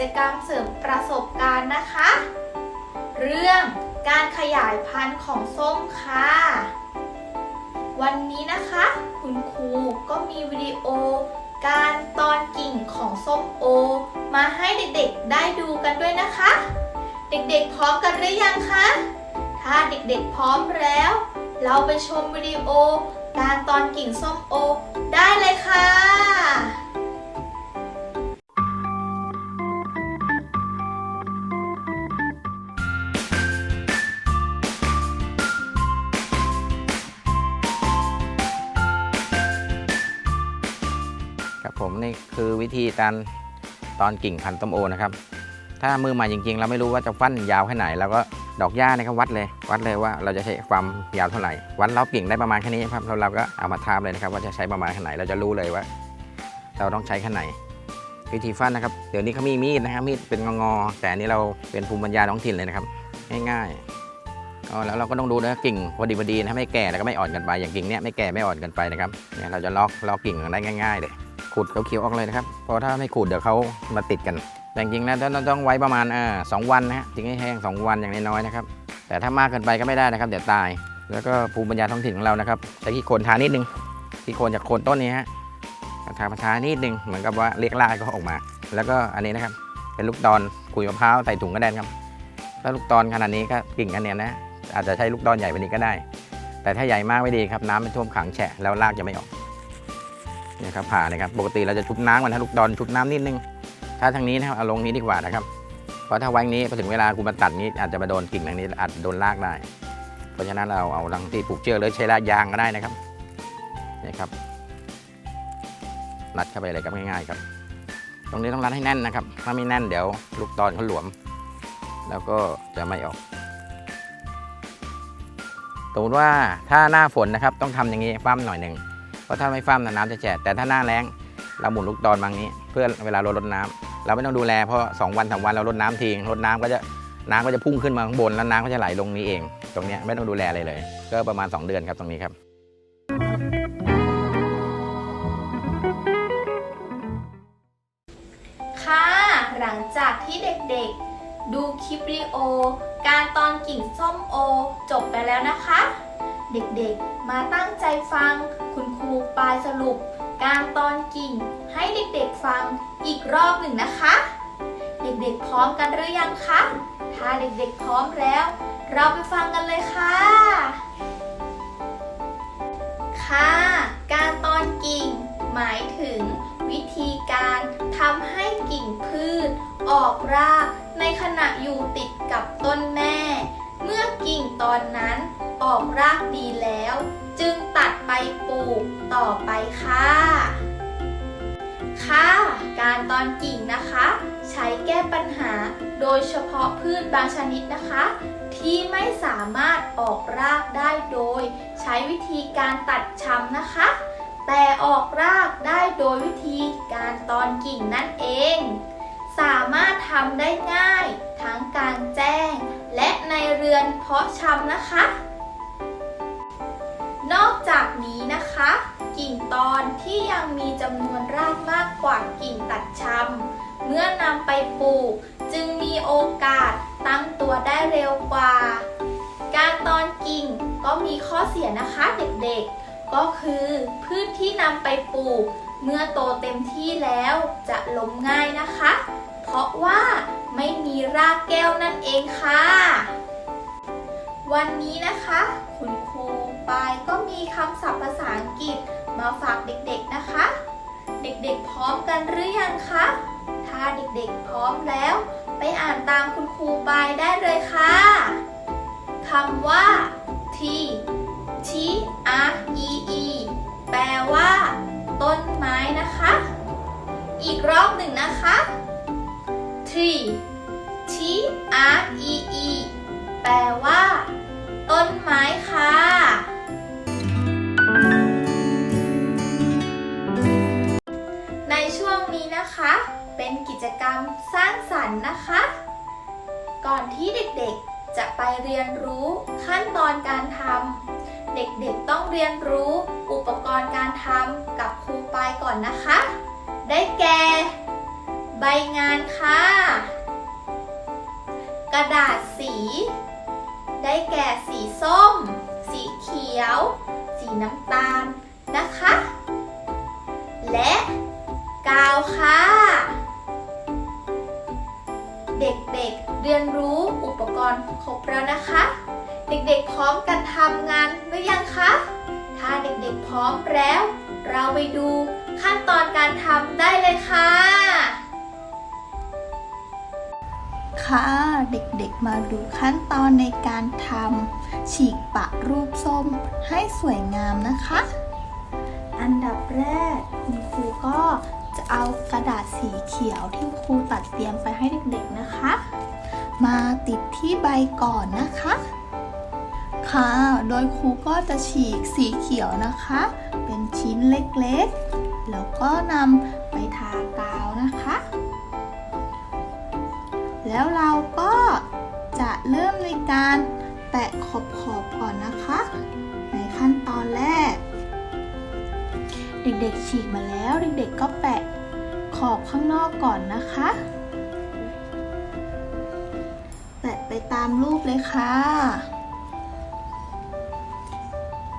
กิจกรรมเสริมประสบการณ์นะคะ เรื่องการขยายพันธุ์ของส้มค่ะ วันนี้นะคะ คุณครูก็มีวิดีโอ การตอนกิ่งของส้มโอ มาให้เด็กๆได้ดูกันด้วยนะคะ เด็กๆพร้อมกันหรือยังคะ ถ้าเด็กๆพร้อมแล้ว เราไปชมวิดีโอ การตอนกิ่งส้มโอ ได้เลยค่ะ ธีการตอนกิ่งพันธุ์ต้มโอนะครับ ถ้ามือใหม่จริงๆ เราไม่รู้ว่าจะฟันยาวแค่ไหนเราก็ดอกหญ้านี่ครับวัดเลย วัดเลยว่าเราจะใช้ความยาวเท่าไหร่วัดรอบกิ่งได้ประมาณแค่นี้ครับแล้วเราก็เอามาทาบเลยนะครับว่าจะใช้ประมาณแค่ไหนเราจะรู้เลยว่า เราต้องใช้แค่ไหนวิธีฟันนะครับเดี๋ยวนี้เขามีมีดนะครับมีดเป็นงอๆแต่อันนี้เราเป็นภูมิปัญญาท้องถิ่นเลยนะครับ ง่ายๆก็แล้วเราก็ต้องดูนะกิ่งพอดีพอดีนะไม่แก่แล้วก็ไม่อ่อนกันไปอย่างกิ่งเนี้ยไม่แก่ไม่อ่อนกันไปนะครับเนี่ยเราจะลอกลอกกิ่งได้ง่าย ๆ เลย ขูดเขียวๆออกเลยนะครับ เพราะถ้าไม่ขูดเดี๋ยวเขามาติดกัน แต่จริงๆแล้วต้องต้องไว้ประมาณอ่าสองวันนะฮะทิ้งให้แห้งสองวันอย่างน้อยๆนะครับ แต่ถ้ามากเกินไปก็ไม่ได้นะครับ เดี๋ยวตาย แล้วก็ภูมิปัญญาท้องถิ่นของเรานะครับใช้ขี้โคลนทานิดนึงขี้โคลนจากโคนต้นนี้ฮะทาทานิดนึงเหมือนกับว่าเรียกรากก็ออกมา แล้วก็อันนี้นะครับ เป็นลูกตอนขุยมะพร้าวใส่ถุงก็ได้ครับถ้าลูกตอนขนาดนี้ก็กิ่งอันเนี้ยนะอาจจะใช้ลูกตอนใหญ่กว่านี้ก็ได้ แต่ถ้าใหญ่มากไม่ดีครับน้ำมันท่วมขังแฉะแล้วรากจะไม่ออก นี่ครับผ่านะครับปกติเราจะชุบน้ำกันนะลูกดอนชุบน้ำนิดนึง ถ้าทางนี้นะครับเอาลงนี้ดีกว่านะครับ เพราะถ้าไว้นี้พอถึงเวลากูมาตัดนี้อาจจะมาโดนกิ่งทางนี้อาจโดนรากได้ เพราะฉะนั้นเราเอารังที่ปลูกเชือกหรือใช้รากยางก็ได้นะครับนี่ครับรัดเข้าไปเลยครับง่ายๆครับ ตรงนี้ต้องรัดให้แน่นนะครับ ถ้าไม่แน่นเดี๋ยวลูกตอนเขาหลวม แล้วก็จะไม่ออกสมมติว่าถ้าหน้าฝนนะครับ ต้องทำอย่างนี้ปั้มหน่อยหนึ่ง ราะถ้าไม่ฟ้ามน้ำจะแฉะแต่ถ้าหน้าแล้งเราหมุนลูกดอนบางนี้ เพื่อเวลาเรารดน้ำเราไม่ต้องดูแลเพราะ2วันสามวันเรารดน้ำทิ้งรดน้ำก็จะน้ำก็จะพุ่งขึ้นมาข้างบนแล้วน้ำก็จะไหลลงนี้เอง ตรงนี้ไม่ต้องดูแลอะไรเลย ก็ประมาณ 2 เดือนครับตรงนี้ครับ ค่ะ หลังจากที่เด็กๆ ดูคลิปวิดีโอ การตอนกิ่งส้มโอ จบไปแล้วนะคะ เด็กๆ มาตั้งใจฟัง คุณครูปลายสรุป การตอนกิ่งให้เด็กๆฟังอีกรอบหนึ่งนะคะ เด็กๆพร้อมกันหรือยังคะ ถ้าเด็กๆพร้อมแล้ว เราไปฟังกันเลยค่ะ ค่ะ การตอนกิ่ง หมายถึง วิธีการทำให้กิ่งพืช ออกรากในขณะอยู่ติดกับต้นแม่ เมื่อกิ่งตอนนั้นออกรากดีแล้ว จึงตัดไปปลูกต่อไปค่ะ ค่ะ การตอนกิ่งนะคะ ใช้แก้ปัญหาโดยเฉพาะพืชบางชนิดนะคะ ที่ไม่สามารถออกรากได้โดย ใช้วิธีการตัดชำนะคะ แต่ออกรากได้โดยวิธีการตอนกิ่งนั่นเอง สามารถทำได้ง่าย ทั้งกางแจ้ง และในเรือนเพาะชำนะคะ นอกจากนี้นะคะ กิ่งตอนที่ยังมีจำนวนรากมากกว่ากิ่งตัดชำเมื่อนำไปปลูก จึงมีโอกาสตั้งตัวได้เร็วกว่า การตอนกิ่งก็มีข้อเสียนะคะเด็กๆ ก็คือพืชที่นำไปปลูก เมื่อโตเต็มที่แล้วจะล้มง่ายนะคะ เพราะว่าไม่มีรากแก้วนั่นเองค่ะ วันนี้นะคะ คุณครูปายก็มีคำศัพท์ภาษาอังกฤษมาฝากเด็กๆนะคะ เด็กๆพร้อมกันหรือยังคะ ถ้าเด็กๆพร้อมแล้ว ไปอ่านตามคุณครูปายได้เลยค่ะ นะคะ เป็นกิจกรรมสร้างสรรค์นะคะ ก่อนที่เด็กๆจะไปเรียนรู้ขั้นตอนการทำเด็กๆต้องเรียนรู้อุปกรณ์การทำกับครูปายก่อนนะคะ ได้แก่ ใบงานค่ะ กระดาษสี ได้แก่สีส้ม สีเขียว สีน้ำตาลนะคะ และ กาวค่ะ เด็กๆเรียนรู้อุปกรณ์ครบแล้วนะคะ เด็กๆพร้อมกันทำงานหรือยังคะ ถ้าเด็กๆพร้อมแล้ว เราไปดูขั้นตอนการทำได้เลยค่ะ ค่ะเด็กๆมาดูขั้นตอนในการทำฉีกปะรูปส้มให้สวยงามนะคะ อันดับแรกคุณครูก็ จะเอากระดาษสีเขียวที่ครูตัดเตรียมไปให้เด็กๆนะคะ มาติดที่ใบก่อนนะคะ ค่ะ โดยครูก็จะฉีกสีเขียวนะคะ เป็นชิ้นเล็กๆ แล้วก็นำไปทากาวนะคะ แล้วเราก็จะเริ่มในการแปะขอบๆก่อนนะคะ ในขั้นตอนแรก เด็กๆฉีกมาแล้ว เด็กๆก็แปะขอบข้างนอกก่อนนะคะ แปะไปตามรูปเลยค่ะ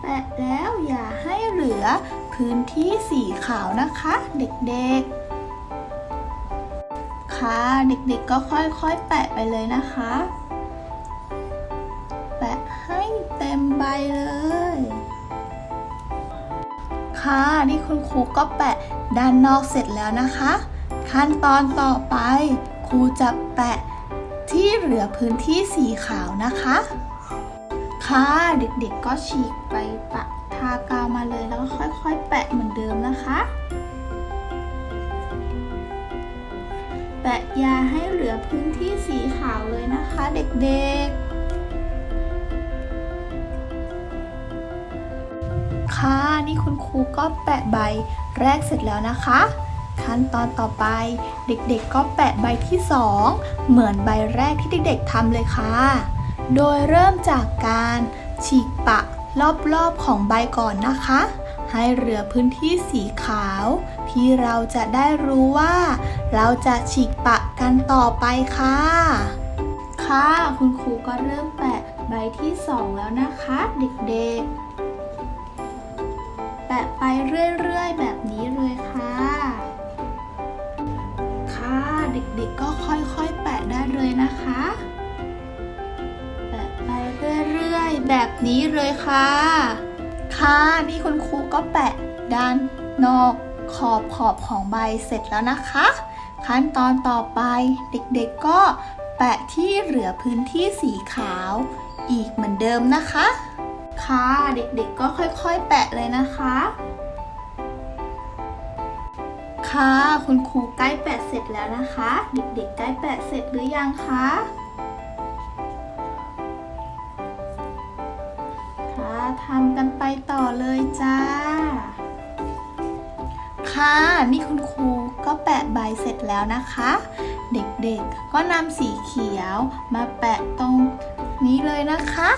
แปะแล้วอย่าให้เหลือพื้นที่สีขาวนะคะ เด็กๆ ค่ะเด็กๆก็ค่อยๆ แปะไปเลยนะคะ แปะให้เต็มใบเลย ค่ะ นี่คุณครูก็แปะด้านนอกเสร็จแล้วนะคะ ขั้นตอนต่อไป ครูจะแปะที่เหลือพื้นที่สีขาวนะคะ ค่ะเด็กๆก็ฉีกไปปะทากาวมาเลยแล้วก็ค่อยๆ แปะเหมือนเดิมนะคะ แปะยาให้เหลือพื้นที่สีขาวเลยนะคะ เด็กๆ ค่ะ นี่คุณครูก็แปะใบแรกเสร็จแล้วนะคะ ขั้นตอนต่อไปเด็กๆก็แปะใบที่สองเหมือนใบแรกที่เด็กๆทำเลยค่ะ โดยเริ่มจากการฉีกปะรอบๆของใบก่อนนะคะ ให้เหลือพื้นที่สีขาว ที่เราจะได้รู้ว่า เราจะฉีกปะกันต่อไปค่ะ ค่ะ คุณครูก็เริ่มแปะใบที่สองแล้วนะคะ เด็กๆ แปะไปเรื่อยๆ แบบนี้เลยค่ะ ค่ะเด็กๆก็ค่อยๆ แปะได้เลยนะคะ แปะไปเรื่อยๆ แบบนี้เลยค่ะ ค่ะนี่คุณครูก็แปะด้านนอกขอบขอบของใบเสร็จแล้วนะคะ ขั้นตอนต่อไปเด็กๆก็แปะที่เหลือพื้นที่สีขาว อีกเหมือนเดิมนะคะค่ะ เด็กๆก็ค่อยๆ แปะเลยนะคะ ค่ะคุณครูใกล้แปะเสร็จแล้วนะคะ เด็กๆใกล้แปะเสร็จหรือยังคะค่ะทำกันไปต่อเลยจ้า ค่ะนี่คุณครูก็แปะใบเสร็จแล้วนะคะ เด็กๆก็นำสีเขียวมาแปะตรงนี้เลยนะคะ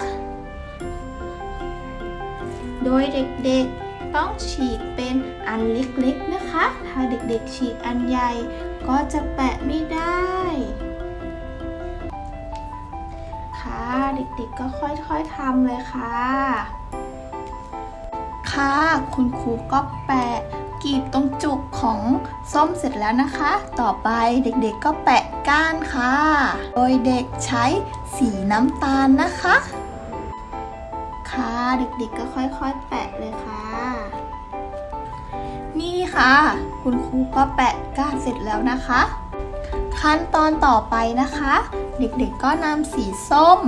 โดยเด็กๆต้องฉีกเป็นอันเล็กๆนะคะ ถ้าเด็กๆฉีกอันใหญ่ก็จะแปะไม่ได้ ค่ะเด็กๆก็ค่อยๆทำเลยค่ะ ค่ะคุณครูก็แปะกีบตรงจุกของส้มเสร็จแล้วนะคะ ต่อไปเด็กๆก็แปะก้านค่ะ โดยเด็กใช้สีน้ำตาลนะคะ เด็กๆก็ค่อยๆ แปะเลยค่ะ นี่ค่ะ คุณครูก็แปะก้านเสร็จแล้วนะคะ ขั้นตอนต่อไปนะคะ เด็กๆก็นำสีส้ม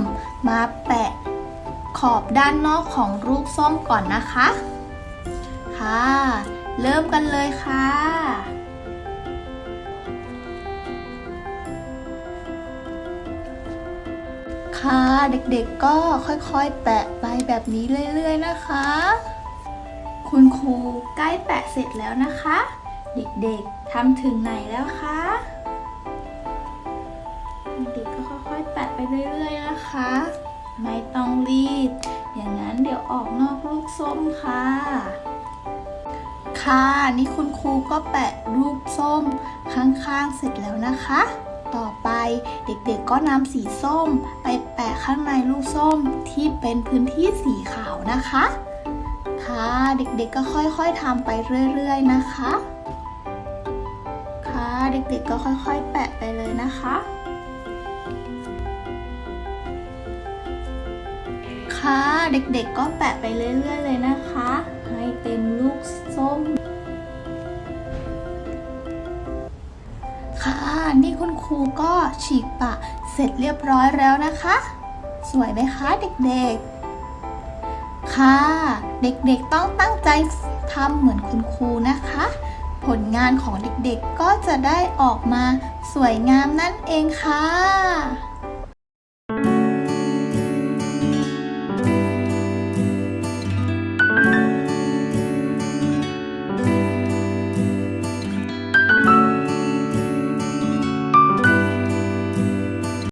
มาแปะขอบด้านนอกของรูปส้มก่อนนะคะ ค่ะ เริ่มกันเลยค่ะ เด็กๆก็ค่อยๆ แปะไปแบบนี้เรื่อยๆนะคะ คุณครูใกล้แปะเสร็จแล้วนะคะ เด็กๆทำถึงไหนแล้วคะเด็กๆก็ค่อยๆ แปะไปเรื่อยๆนะคะ ไม่ต้องรีบ อย่างนั้นเดี๋ยวออกนอกลูกส้มค่ะ ค่ะนี่คุณครูก็แปะรูปส้มข้างๆเสร็จแล้วนะคะ ต่อไป เด็กๆก็นำสีส้ม ไปแปะข้างในลูกส้มที่เป็นพื้นที่สีขาวนะคะ ค่ะ เด็กๆก็ค่อยๆทำไปเรื่อยๆนะคะ ค่ะ เด็กๆก็ค่อยๆ แปะไปเลยนะคะค่ะเด็กๆก็แปะไปเรื่อยๆเลยนะคะ ให้เต็มลูกส้ม ครูก็ฉีกปะเสร็จเรียบร้อยแล้วนะคะ สวยไหมคะเด็กๆ ค่ะ เด็กๆต้องตั้งใจทำเหมือนคุณครูนะคะ ผลงานของเด็กๆก็จะได้ออกมาสวยงามนั่นเองค่ะ